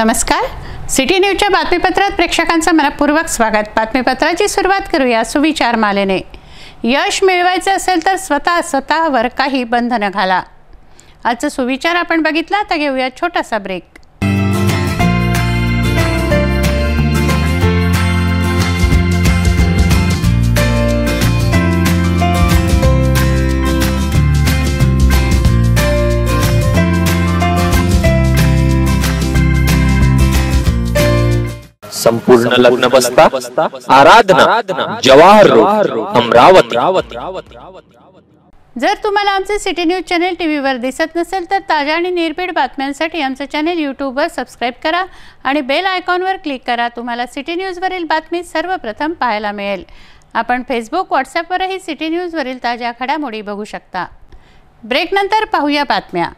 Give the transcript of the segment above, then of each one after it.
नमस्कार सिटी न्यूजच्या बातमीपत्रात प्रेक्षकांचं मनपूर्वक स्वागत. बातमीपत्राची सुरुवात करूया सुविचार मालेने. यश मिळवायचे असेल तर स्वतः स्वतःवर काही बंधनं घाला. आजचा सुविचार आपण बघितला तर घेऊया छोटासा ब्रेक संपूर्ण लग्न बसता आराधना जवाहर अमरावती. जर तुम्हाला आमचे सिटी न्यूज चॅनेल टी व्हीवर दिसत नसेल तर ताज्या आणि निर्भीड बातम्यांसाठी आमचं चॅनेल यूट्यूबवर सबस्क्राईब करा आणि बेल आयकॉनवर क्लिक करा. तुम्हाला सिटी न्यूजवरील बातमी सर्वप्रथम पाहायला मिळेल. आपण फेसबुक व्हॉट्सॲपवरही सिटी न्यूजवरील ताज्या घडामोडी बघू शकता. ब्रेकनंतर पाहूया बातम्या.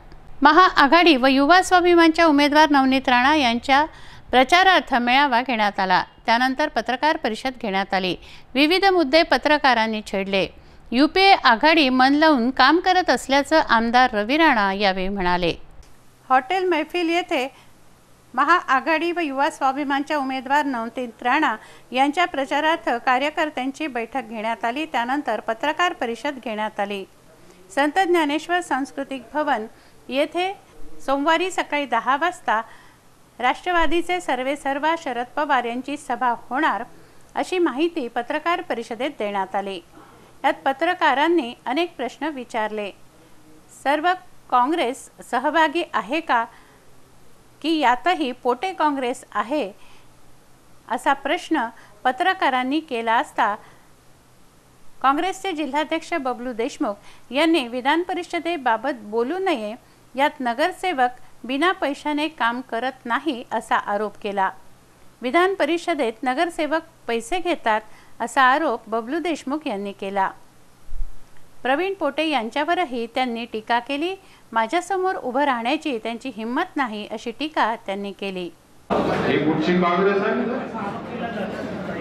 महाआघाडी व युवा स्वाभिमानच्या उमेदवार नवनीत राणा यांच्या प्रचारार्थ मेळावा घेण्यात आला. त्यानंतर पत्रकार परिषद घेण्यात आली. विविध मुद्दे पत्रकारांनी छेडले. युपीए आघाडी मन लावून काम करत असल्याचं आमदार रवी राणा यावेळी म्हणाले. हॉटेल मैफिल येथे महाआघाडी व युवा स्वाभिमानच्या उमेदवार नवनीत राणा यांच्या प्रचारार्थ कार्यकर्त्यांची बैठक घेण्यात आली. त्यानंतर पत्रकार परिषद घेण्यात आली. संत ज्ञानेश्वर सांस्कृतिक भवन येथे सोमवारी सकाळी दहा वाजता राष्ट्रवादीचे सर्वे सर्वा शरद पवार यांची सभा होणार अशी माहिती पत्रकार परिषदेत देण्यात आली. यात पत्रकारांनी अनेक प्रश्न विचारले. सर्व काँग्रेस सहभागी आहे का? की यातही पोटे काँग्रेस आहे? असा प्रश्न पत्रकारांनी केला असता काँग्रेसचे जिल्हाध्यक्ष बबलू देशमुख यांनी विधान परिषदेबाबत बोलू नये यात नगरसेवक बिना पैशाने काम करत नाही असा आरोप केला. विधान परिषदेत नगरसेवक पैसे घेतात असा आरोप बबलू देशमुख यांनी केला. प्रवीण पोटे यांच्यावरही त्यांनी टीका केली. माझ्यासमोर उभं राहण्याची त्यांची हिंमत नाही अशी टीका त्यांनी केली. काँग्रेस आहे?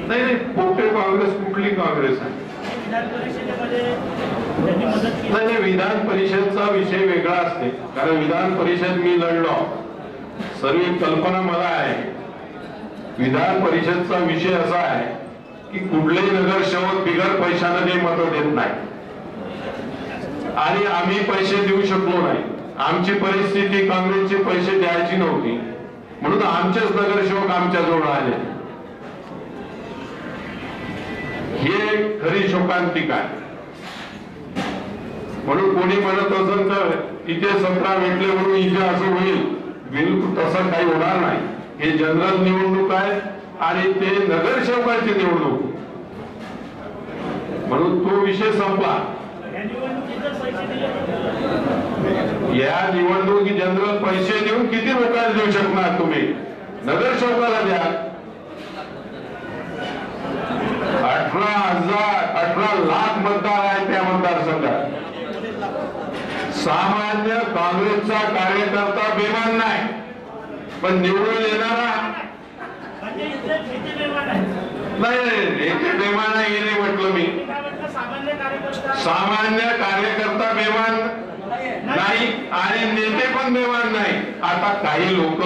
नाही पोटे काँग्रेस कुठली काँग्रेस आहे? नाही विधान परिषदचा विषय वेगळा असते. कारण विधान परिषद मी लढलो. सर्व कल्पना मला आहे. विधान परिषदचा विषय असा आहे की कुठलेही नगरसेवक बिगर पैशाने ते मत देत नाही. आणि आम्ही पैसे देऊ शकलो नाही. आमची परिस्थिती काँग्रेसचे पैसे द्यायची नव्हती. म्हणून आमचेच नगरसेवक आमच्या जवळ आले. हे खरी शोकांतिक आहे म्हणून कोणी म्हणत असेल तर इथे सतरा भेटले म्हणून इथे असं होईल. बिलकुल तसं काही होणार नाही. हे जनरल निवडणूक आहे आणि ते नगरसेवकांची निवडणूक. म्हणून तो विषय संपला. या निवडणुकी जनरल पैसे देऊन किती लोकांना देऊ शकणार तुम्ही? नगरसेवकाला द्या. अठरा हजार अठरा लाख मतदार आहे त्या मतदारसंघात. सामान्य काँग्रेसचा कार्यकर्ता बेमान नाही पण निवडून येणारा. नाही बेमान नाही म्हटलं मी. सामान्य कार्यकर्ता बेमान नाही आणि नेते पण बेमान नाही. आता काही लोक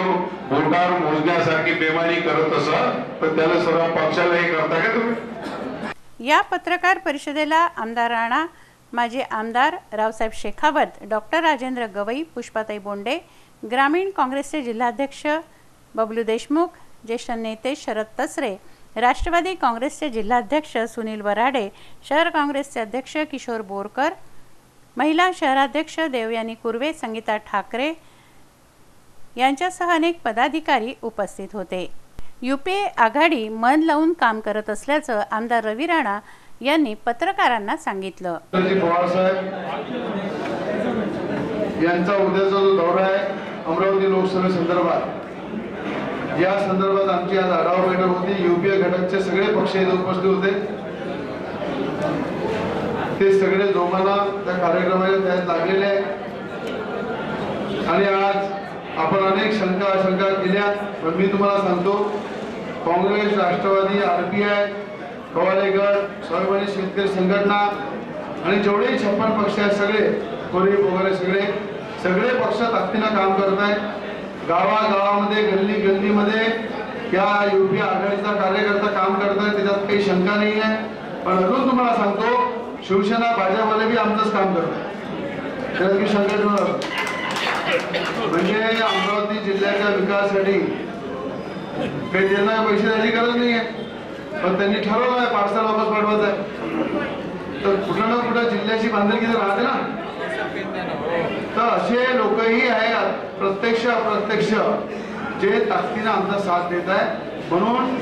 बोटावर मोजण्यासारखी बेमानी करत असत तर त्याला सर्व पक्षाला हे करता का तुम्ही? या पत्रकार परिषदेला आमदार राणा माजी आमदार रावसाहेब शेखावत डॉक्टर राजेंद्र गवई पुष्पाताई बोंडे ग्रामीण काँग्रेसचे जिल्हाध्यक्ष बबलू देशमुख ज्येष्ठ नेते शरद तसरे राष्ट्रवादी काँग्रेसचे जिल्हाध्यक्ष सुनील वराडे शहर काँग्रेसचे अध्यक्ष किशोर बोरकर महिला शहराध्यक्ष देवयानी कुर्वे संगीता ठाकरे यांच्यासह अनेक पदाधिकारी उपस्थित होते. युपीए आघाडी मन लावून काम करत असल्याचं आमदार रवी राणा यांनी पत्रकारांना सांगितलं. यांचा उद्याचा जो दौरा आहे अमरावती लोकसभेसंदर्भात या संदर्भात आमची आज आढावा बैठक होती. युपीए घटकचे सगळे पक्ष इथे उपस्थित होते. ते सगळे जोमाना त्या कार्यक्रमाच्या लागलेले आहे आणि आज आपण अनेक शंका आशंका केल्या. पण मी तुम्हाला सांगतो काँग्रेस राष्ट्रवादी आरपीआय कवाले गट स्वाभिमानी शेतकरी संघटना आणि जेवढे छप्पन पक्ष आहेत सगळे कोरीप वगैरे सगळे सगळे पक्ष ताकदीनं काम करत आहेत. गावागावामध्ये गल्ली गल्लीमध्ये या युपी आघाडीचा कार्यकर्ता काम करत आहे त्याच्यात काही शंका नाही आहे. पण अजून तुम्हाला सांगतो शिवसेना भाजपवाले बी आमचंच काम करतात. त्यात मी म्हणजे अमरावती जिल्ह्याच्या विकासासाठी काही त्यांना पैसे द्यायची गरज नाही आहे पण त्यांनी ठरवलं आहे पार्सल वापस पाठवायचं आहे. तर कुठं ना कुठं जिल्ह्याची बांधणी तर राहते ना. तर असे लोकही आहेत प्रत्यक्ष अप्रत्यक्ष जे ताकदीनं आमचा साथ देत आहे. म्हणून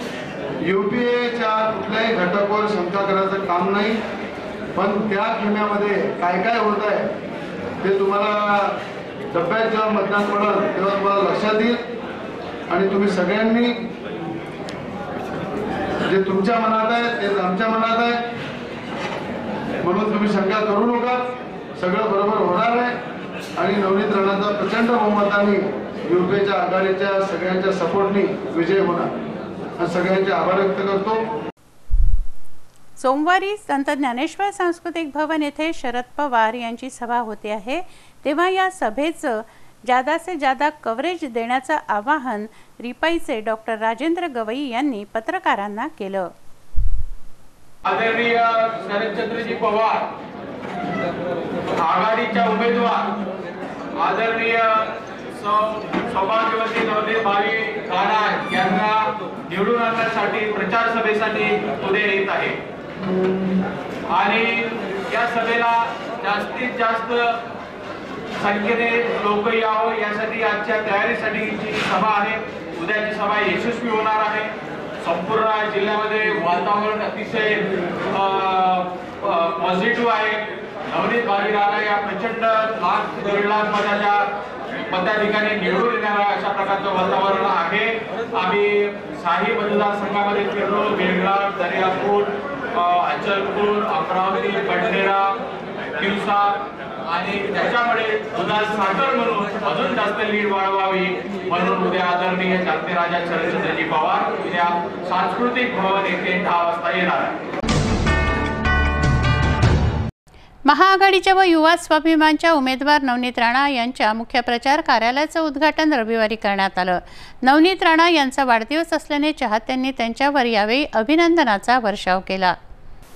युपीएच्या कुठल्याही घटकावर शंका करायचं काम नाही. पण त्या खेम्यामध्ये काय काय होत आहे ते तुम्हाला डब्यात जेव्हा मतदान पडेल तेव्हा तुम्हाला लक्षात येईल. आणि तुम्ही सगळ्यांनी जे तुमच्या मनात आहे ते आमच्या मनात आहे. म्हणून तुम्ही शंका करू नका. सगळं बरोबर होणार आहे. आणि नवनीत राणाचा प्रचंड बहुमताने युपीच्या आघाडीच्या सगळ्यांच्या सपोर्टनी विजय होणार. सगळ्यांचे आभार व्यक्त करतो. सोमवारी संत ज्ञानेश्वर सांस्कृतिक भवन येथे शरद पवार यांची सभा होते आहे. तेव्हा या सभेचं जादा से जादा कव्हरेज देण्याचं आवाहन रिपाईचे डॉक्टर राजेंद्र गवई यांनी पत्रकारांना केलं. आदरणीय शरदचंद्रजी पवार आघाडीच्या उमेदवार आदरणीय सौ- सौभाग्यवती नवनीत भावी राणा यांना निवडून आणण्यासाठी प्रचार सभेसाठी पुढे येत आहे. आणि या सभेला जास्तीत जास्त संख्येने लोक यावं यासाठी आजच्या तयारीसाठी जी सभा आहे उद्याची सभा यशस्वी होणार आहे. संपूर्ण जिल्ह्यामध्ये वातावरण अतिशय पॉझिटिव्ह आहे. नवनीत भावी या प्रचंड लाख दीड लाख मताच्या मताधिकारी निवडून येणारा अशा प्रकारचं वातावरण आहे. आम्ही साही मतदारसंघामध्ये फिरलो बेळगाव दर्यापूर अचलपूर अमरावती बडनेरा दिवसा आणि त्याच्यामुळे दुधात साखर म्हणून अजून जास्त लीड वाढवावी म्हणून उद्या आदरणीय राजा शरदचंद्रजी पवार उद्या सांस्कृतिक भवन येथे दहा वाजता येणार महाआघाडीच्या व युवा स्वाभिमानच्या उमेदवार नवनीत राणा यांच्या मुख्य प्रचार कार्यालयाचं उद्घाटन रविवारी करण्यात आलं. नवनीत राणा यांचा वाढदिवस असल्याने चाहत्यांनी त्यांच्यावर यावेळी अभिनंदनाचा वर्षाव केला.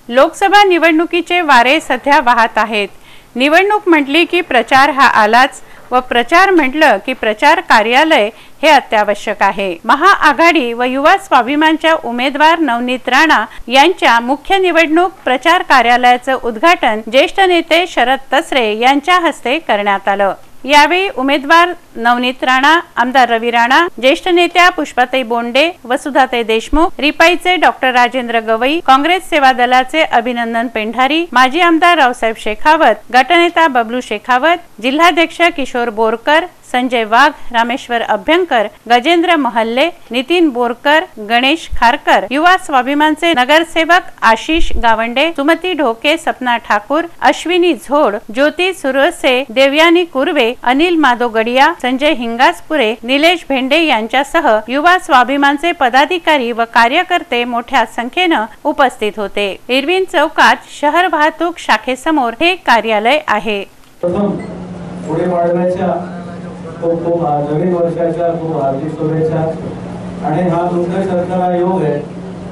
लोकसभा निवडणुकीचे वारे सध्या वाहत आहेत. निवडणूक म्हटली की प्रचार हा आलाच व प्रचार म्हटलं की प्रचार कार्यालय हे अत्यावश्यक आहे. महाआघाडी व युवा स्वाभिमानच्या उमेदवार नवनीत राणा यांच्या मुख्य निवडणूक प्रचार कार्यालयाचं उद्घाटन ज्येष्ठ नेते शरद तसरे यांच्या हस्ते करण्यात आलं. यावेळी उमेदवार नवनीत राणा आमदार रवी राणा ज्येष्ठ नेत्या पुष्पाताई बोंडे वसुधाताई देशमुख रिपाईचे डॉक्टर राजेंद्र गवई काँग्रेस सेवा दलाचे अभिनंदन पेंढारी माजी आमदार रावसाहेब शेखावत गटनेता बबलू शेखावत जिल्हाध्यक्ष किशोर बोरकर संजय वाघ रामेश्वर अभ्यंकर गजेंद्र महल्ले नितीन बोरकर गणेश खारकर युवा स्वाभिमानचे नगरसेवक आशिष गावंडे सुमती ढोके सपना ठाकूर अश्विनी झोड ज्योती सुरसे देवयानी कुर्वे अनिल माधव गडिया संजय हिंगासपुरे निलेश भेंडे यांच्यासह युवा स्वाभिमानचे पदाधिकारी व कार्यकर्ते मोठ्या संख्येनं उपस्थित होते. इरविन चौकात शहर वाहतूक शाखेसमोर हे कार्यालय आहे. पुढे वाढवायच्या खूप खूप नवीन वर्षाच्या खूप हार्दिक शुभेच्छा. आणि हा तुमच्या सरकारला योग आहे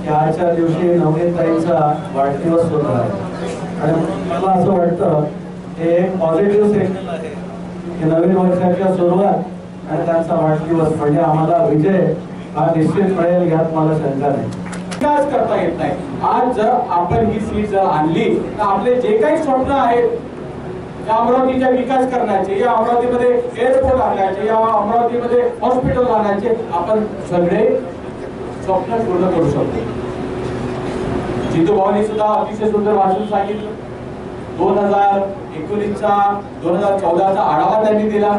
की आजच्या दिवशी नवीन ताईचा वाढदिवस होत आहे आणि मला असं वाटतं हे एक पॉझिटिव्ह सिग्नल आहे. नवीन वर्षाच्या सुरुवात आणि त्यांचा वाढदिवस म्हणजे आम्हाला विजय हा निश्चित मिळेल यात मला शंका नाही. विकास करता येत नाही. आज जर आपण ही सीट जर आणली तर आपले जे काही स्वप्न आहेत या अमरावतीचा विकास करण्याचे या अमरावतीमध्ये एअरपोर्ट आणण्याचे या अमरावतीमध्ये हॉस्पिटल आणण्याचे आपण सगळे स्वप्न पूर्ण करू शकतो. जितू भावानी सुद्धा अतिशय सुंदर भाषण सांगितलं. दोन हजार एकोणीसचा दोन हजार चौदाचा आढावा त्यांनी दिला.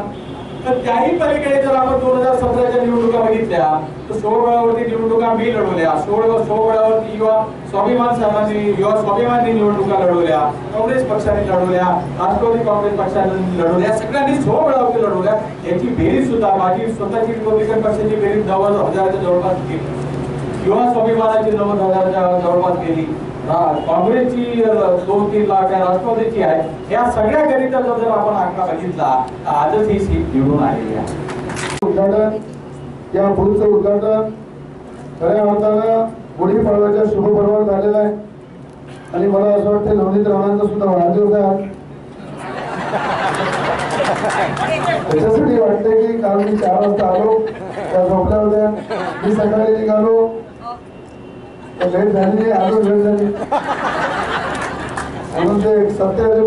तर त्याही पलीकडे जर आपण दोन हजार सतराच्या निवडणुका बघितल्या तर सोळावरती निवडणुका मी लढवल्या. सोळ सोळावरती युवा स्वाभिमान साहेबांनी युवा स्वाभिमानी निवडणुका लढवल्या काँग्रेस पक्षाने लढवल्या राष्ट्रवादी काँग्रेस पक्षाने लढवल्या सगळ्यांनी सोळावरती लढवल्या. याची बेरीज सुद्धा माझी स्वतःची रिपब्लिकन पक्षाची बेरीज नव्वद हजाराच्या जवळपास गेली युवा स्वाभिमानाची नव्वद हजाराच्या जवळपास गेली काँग्रेसची दोन तीन लाख आहे राष्ट्रवादीची आहे या सगळ्या गणिताचा जर आपण आकडा बघितला तर आजच ही सीट निवडून आलेली आहे. उद्घाटन या बुथचं उद्घाटन खऱ्या अर्थानं गुढीपाडव्याच्या शुभपर्वात झालेलं आहे. आणि मला असं वाटतं नवनीत राणांचा सुद्धा वाढदिवस आहे त्याच्यासाठी वाटतंय की काल मी चार वाजता आलो त्या झोपल्या होत्या. मी सकाळी निघालो वेळ झाली अजून वेळ झाली. म्हणून ते सत्य आहे ते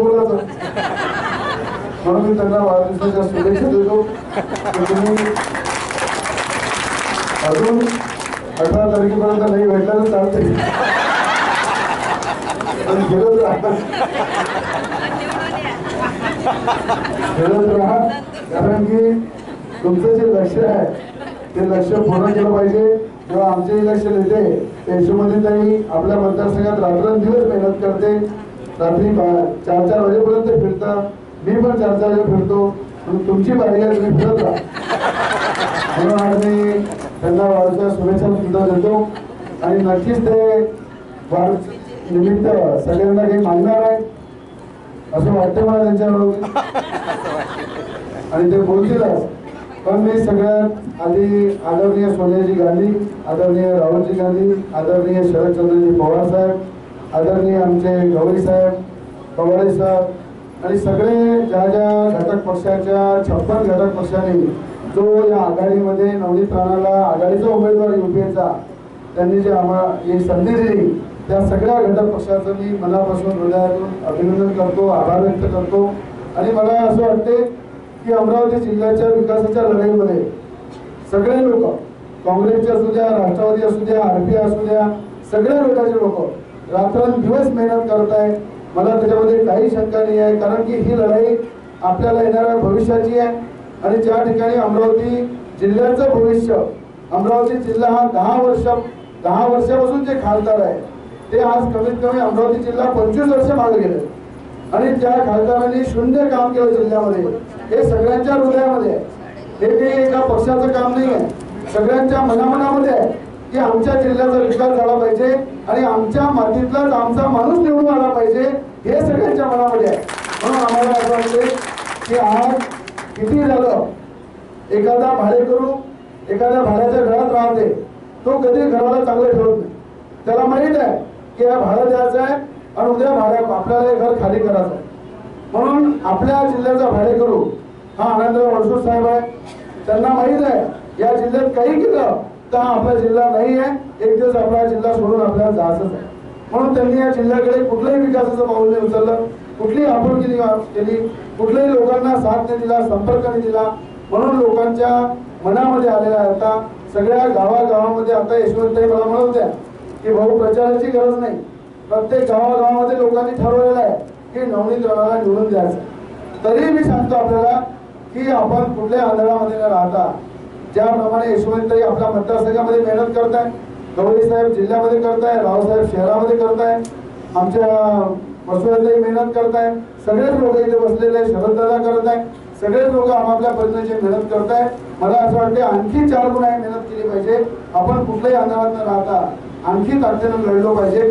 म्हणून मी त्यांना वाढदिवसाच्या शुभेच्छा देतो. तुम्ही अजून अठरा तारखेपर्यंत नाही भेटला तर चालते पण फिरत राहा. फिरत राहा. कारण की तुमचं जे लक्ष आहे ते लक्ष पूर्ण केलं पाहिजे. किंवा आमचे लक्ष येते यशोमती ताई आपल्या मतदारसंघात रात्रंदिवस मेहनत करते. रात्री बा- चार चार वाजेपर्यंत फिरता. मी पण चार चार वाजे फिरतो. म्हणून तुमची बारी आहे तुम्ही फिरत राहा. म्हणून आज मी त्यांना वाढत्या शुभेच्छा सुद्धा देतो. आणि नक्कीच ते वाढ निमित्त सगळ्यांना काही मागणार आहे असं वाटतं मला त्यांच्याबरोबर. आणि ते बोलतीलच. पण मी सगळ्यात आधी आदरणीय सोनियाजी गांधी आदरणीय राहुलजी गांधी आदरणीय शरदचंद्रजी पवार साहेब आदरणीय आमचे गवई साहेब कवाडे साहेब आणि सगळे ज्या ज्या घटक पक्षाच्या छप्पन घटक पक्षांनी जो या आघाडीमध्ये नवनीत राणाला आघाडीचा उमेदवार युपीएचा त्यांनी जे आम्हाला ही संधी दिली त्या सगळ्या घटक पक्षाचं मी मनापासून हृदयातून अभिनंदन करतो आभार व्यक्त करतो. आणि मला असं वाटते की अमरावती जिल्ह्याच्या विकासाच्या लढाईमध्ये सगळे लोक काँग्रेसचे असू द्या राष्ट्रवादी असू द्या आरपी असू द्या सगळ्या लोकांचे लोक रात्रंदिवस मेहनत करत आहे मला त्याच्यामध्ये काही शंका नाही आहे कारण की ही लढाई आपल्याला येणाऱ्या भविष्याची आहे. आणि ज्या ठिकाणी अमरावती जिल्ह्याचं भविष्य अमरावती जिल्हा हा दहा वर्ष दहा वर्षापासून जे खासदार आहे ते आज कमीत कमी अमरावती जिल्हा पंचवीस वर्ष मागे गेले. आणि त्या खासदारांनी शून्य काम केलं जिल्ह्यामध्ये. हे सगळ्यांच्या हृदयामध्ये आहे. हे काही एका पक्षाचं काम नाही आहे. सगळ्यांच्या मनामनामध्ये आहे की आमच्या जिल्ह्याचा विकास झाला पाहिजे आणि आमच्या मातीतलाच आमचा माणूस निवडून आला पाहिजे हे सगळ्यांच्या मनामध्ये आहे. म्हणून आम्हाला असं वाटते की आज किती झालं? एखादा भाडेकरू एखाद्या भाड्याच्या घरात राहते. तो कधी घराला चांगलं ठेवत नाही. त्याला माहीत आहे की हा भाडं द्यायचं आहे आणि उद्या भाड्या आपल्याला हे घर खाली करायचं आहे. म्हणून आपल्या जिल्ह्याचा भाडेकरू हा आनंदराव अडसूळ साहेब आहे त्यांना माहीत आहे या जिल्ह्यात काही केलं तर हा आपला जिल्हा नाही आहे. एक दिवस आपला जिल्हा सोडून आपल्याला जायचंच आहे. म्हणून त्यांनी या जिल्ह्याकडे कुठलंही विकासाचं पाऊल नाही उचललं. कुठलीही आपण केली केली. कुठल्याही लोकांना साथ नाही दिला संपर्क नाही दिला. म्हणून लोकांच्या मनामध्ये आलेला आहे आता. सगळ्या गावागावामध्ये आता यशवंतताई मला म्हणत होत्या की भाऊ प्रचाराची गरज नाही. प्रत्येक गावागावामध्ये लोकांनी ठरवलेलं आहे की नवनीत राणाला निवडून द्यायचं. तरी मी सांगतो आपल्याला की आपण कुठल्या आंधळामध्ये न राहता ज्याप्रमाणे यशवंतताई आपल्या मतदारसंघामध्ये मेहनत करताय गवळी साहेब जिल्ह्यामध्ये करताय रावसाहेब शहरामध्ये करताय आमच्या मसुराताई मेहनत करताय सगळेच लोक इथे बसलेले शरददादा करत आहे सगळेच लोक आपापल्या पद्धतीने मेहनत करताय. मला असं वाटते आणखी चार गुण मेहनत केली पाहिजे. आपण कुठल्याही आंधळात न राहता आणखी ताकदीनं लढलो पाहिजे.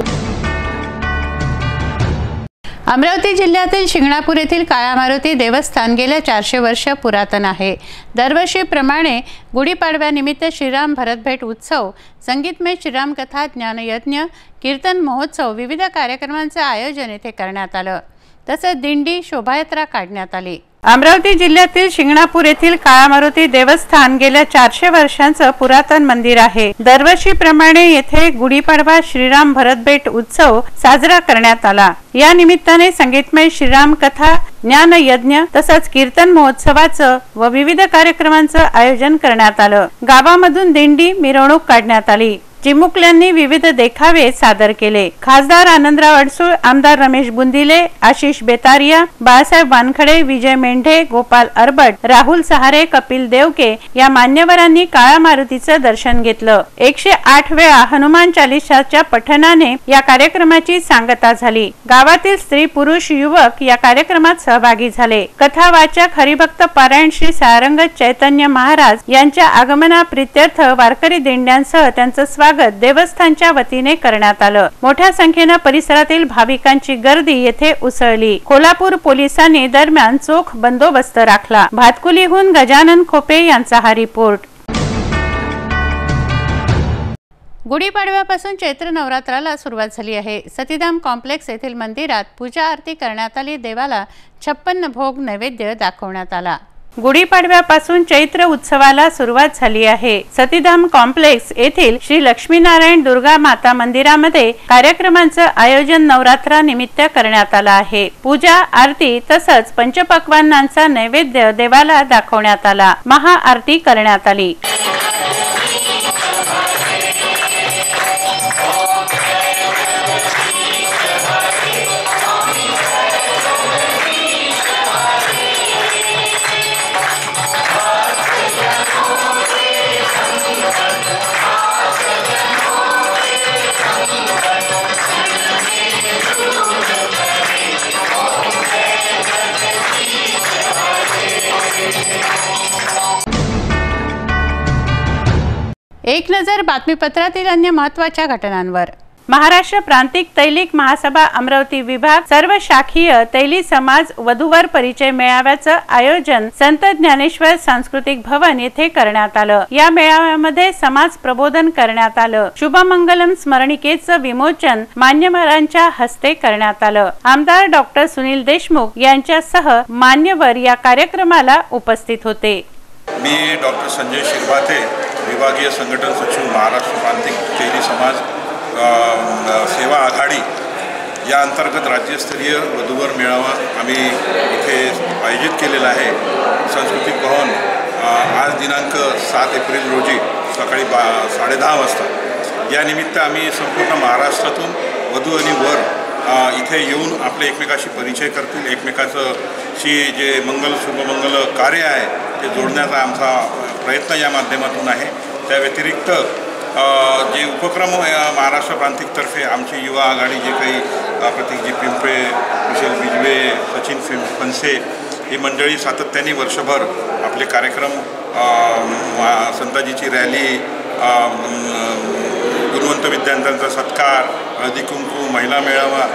अमरावती जिल्ह्यातील शिंगणापूर येथील काळा मारुती देवस्थान गेल्या चारशे वर्ष पुरातन आहे. दरवर्षीप्रमाणे गुढीपाडव्यानिमित्त श्रीराम भरतभेट उत्सव संगीतमय श्रीराम कथा ज्ञानयज्ञ कीर्तन महोत्सव विविध कार्यक्रमांचं आयोजन येथे करण्यात आलं. तसंच दिंडी शोभायात्रा काढण्यात आली. अमरावती जिल्ह्यातील शिंगणापूर येथील काळा मारुती देवस्थान गेल्या चारशे वर्षांचं पुरातन मंदिर आहे. दरवर्षीप्रमाणे येथे गुढीपाडवा श्रीराम भरतबेट उत्सव साजरा करण्यात आला. या निमित्ताने संगीतमय श्रीराम कथा ज्ञान यज्ञ तसंच कीर्तन महोत्सवाचं व विविध कार्यक्रमांचं आयोजन करण्यात आलं. गावामधून दिंडी मिरवणूक काढण्यात आली. चिमुकल्यांनी विविध देखावे सादर केले. खासदार आनंदराव अडसूळ आमदार रमेश बुंदिले आशिष बेतारिया बाळासाहेब वानखडे विजय मेंढे गोपाल अरबट राहुल सहारे कपिल देवके या मान्यवरांनी काळा मारुतीचं दर्शन घेतलं. एकशे आठ वेळा हनुमान चालिसाच्या पठणाने या कार्यक्रमाची सांगता झाली. गावातील स्त्री पुरुष युवक या कार्यक्रमात सहभागी झाले. कथा वाचक हरिभक्त पारायण श्री सारंग चैतन्य महाराज यांच्या आगमना प्रित्यर्थ वारकरी दिंड्यांसह त्यांचं स्वागत देवस्थानच्या वतीने करण्यात आलं. मोठ्या संख्येनं परिसरातील भाविकांची गर्दी येथे उसळली. कोल्हापूर पोलिसांनी दरम्यान चोख बंदोबस्त राखला. भातकुलीहून गजानन खोपे यांचा हा रिपोर्ट. गुढीपाडव्यापासून चैत्र नवरात्राला सुरुवात झाली आहे. सतीधाम कॉम्प्लेक्स येथील मंदिरात पूजा आरती करण्यात आली. देवाला छप्पन्न भोग नैवेद्य दाखवण्यात आला. गुढीपाडव्यापासून चैत्र उत्सवाला सुरुवात झाली आहे. सतीधाम कॉम्प्लेक्स येथील श्री लक्ष्मीनारायण दुर्गा माता मंदिरामध्ये कार्यक्रमांचं आयोजन नवरात्रा निमित्त करण्यात आलं आहे. पूजा आरती तसंच पंचपक्वानांचा नैवेद्य देवाला दाखवण्यात आला. महाआरती करण्यात आली. एक नजर बातमीपत्रातील अन्य महत्त्वाच्या घटनांवर. महाराष्ट्र प्रांतिक तैलिक महासभा अमरावती विभाग सर्व शाखीय तैली समाज वधूवर परिचय मेळाव्याचं आयोजन संत ज्ञानेश्वर सांस्कृतिक भवन येथे करण्यात आलं. या मेळाव्यामध्ये समाज प्रबोधन करण्यात आलं. शुभमंगलम स्मरणिकेचं विमोचन मान्यवरांच्या हस्ते करण्यात आलं. आमदार डॉक्टर सुनील देशमुख यांच्यासह मान्यवर या कार्यक्रमाला उपस्थित होते. मी डॉक्टर संजय शिरभाते विभागीय संघटन सचिव महाराष्ट्र प्रांतिक शैली समाज सेवा आघाडी या अंतर्गत राज्यस्तरीय वधूवर मेळावा आम्ही इथे आयोजित केलेला आहे. सांस्कृतिक भवन आज दिनांक सात एप्रिल रोजी सकाळी बा साडेदहा वाजता. या निमित्त आम्ही संपूर्ण महाराष्ट्रातून वधू आणि वर इथे येऊन आपले एकमेकाशी परिचय करतील. एकमेकाचं शी जे मंगल शुभमंगल कार्य आहे ते जोडण्याचा आमचा प्रयत्न या माध्यमातून आहे. त्या व्यतिरिक्त जे उपक्रम महाराष्ट्र प्रांतिकतर्फे आमची युवा आघाडी जे काही अ, प्रतीकजी पिंपळे कुशल बिजवे सचिन फिन फनसे ही मंडळी सातत्याने वर्षभर आपले कार्यक्रम संताजीची रॅली गुणवंत विद्यार्थ्यांचा सत्कार हळदी कुंकू महिला मेळावा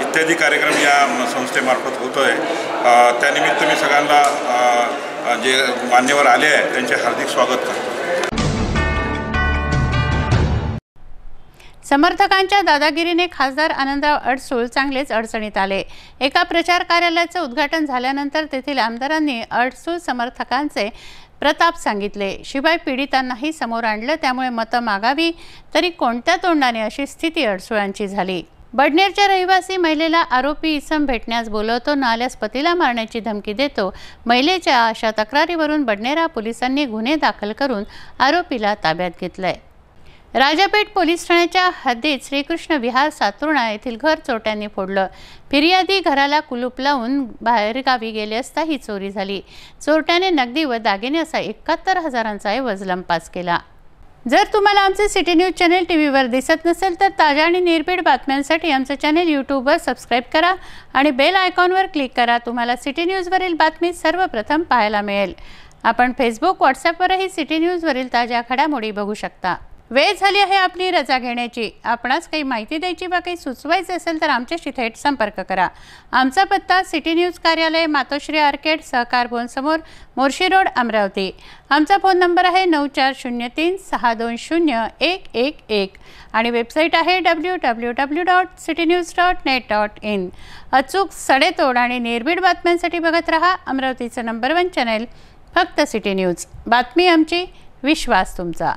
इत्यादी कार्यक्रम या संस्थेमार्फत होतो आहे त्यानिमित्त मी सगळ्यांना जे मान्यवर आले आहे त्यांचे हार्दिक स्वागत करतो. समर्थकांच्या दादागिरीने खासदार आनंदराव अडसूळ चांगलेच अडचणीत आले. एका प्रचार कार्यालयाचं उद्घाटन झाल्यानंतर तेथील आमदारांनी अडसूळ समर्थकांचे प्रताप सांगितले. शिवाय पीडितांनाही समोर आणलं त्यामुळे मतं मागावी तरी कोणत्या तोंडाने अशी स्थिती अडसुळांची झाली? बडनेरच्या रहिवासी महिलेला आरोपी इसम भेटण्यास बोलवतो न आल्यास पतीला मारण्याची धमकी देतो. महिलेच्या अशा तक्रारीवरून बडनेरा पोलिसांनी गुन्हे दाखल करून आरोपीला ताब्यात घेतलंय. राजापेठ पोलीस ठाण्याच्या हद्दीत श्रीकृष्ण विहार सातुर्णा येथील घर चोरट्यांनी फोडलं. फिर्यादी घराला कुलूप लावून बाहेरगावी गेले असता ही चोरी झाली. चोरट्याने नगदी व दागिने असा एकाहत्तर हजारांचा ऐवज लंपास केला. जर तुम्हाला आमचे सिटी न्यूज चॅनेल टी व्हीवर दिसत नसेल तर ताज्या आणि निर्भीड बातम्यांसाठी आमचं चॅनेल यूट्यूबवर सबस्क्राईब करा आणि बेल आयकॉनवर क्लिक करा. तुम्हाला सिटी न्यूजवरील बातमी सर्वप्रथम पाहायला मिळेल. आपण फेसबुक व्हॉट्सॲपवरही सिटी न्यूजवरील ताज्या घडामोडी बघू शकता. वेळ झाली आहे आपली रजा घेण्याची. आपणास काही माहिती द्यायची वा काही सुचवायचे असेल तर आमच्याशी थेट संपर्क करा. आमचा पत्ता सिटी न्यूज कार्यालय मातोश्री आर्केड सहकार भवनसमोर मोर्शी रोड अमरावती. आमचा फोन नंबर आहे नऊ चार शून्य तीन सहा दोन शून्य एक एक एक. आणि वेबसाईट आहे W W W dot city news dot net dot in अचूक सडेतोड आणि निर्भीड बातम्यांसाठी बघत रहा अमरावतीचं नंबर वन चॅनेल फक्त सिटी न्यूज. बातमी आमची विश्वास तुमचा.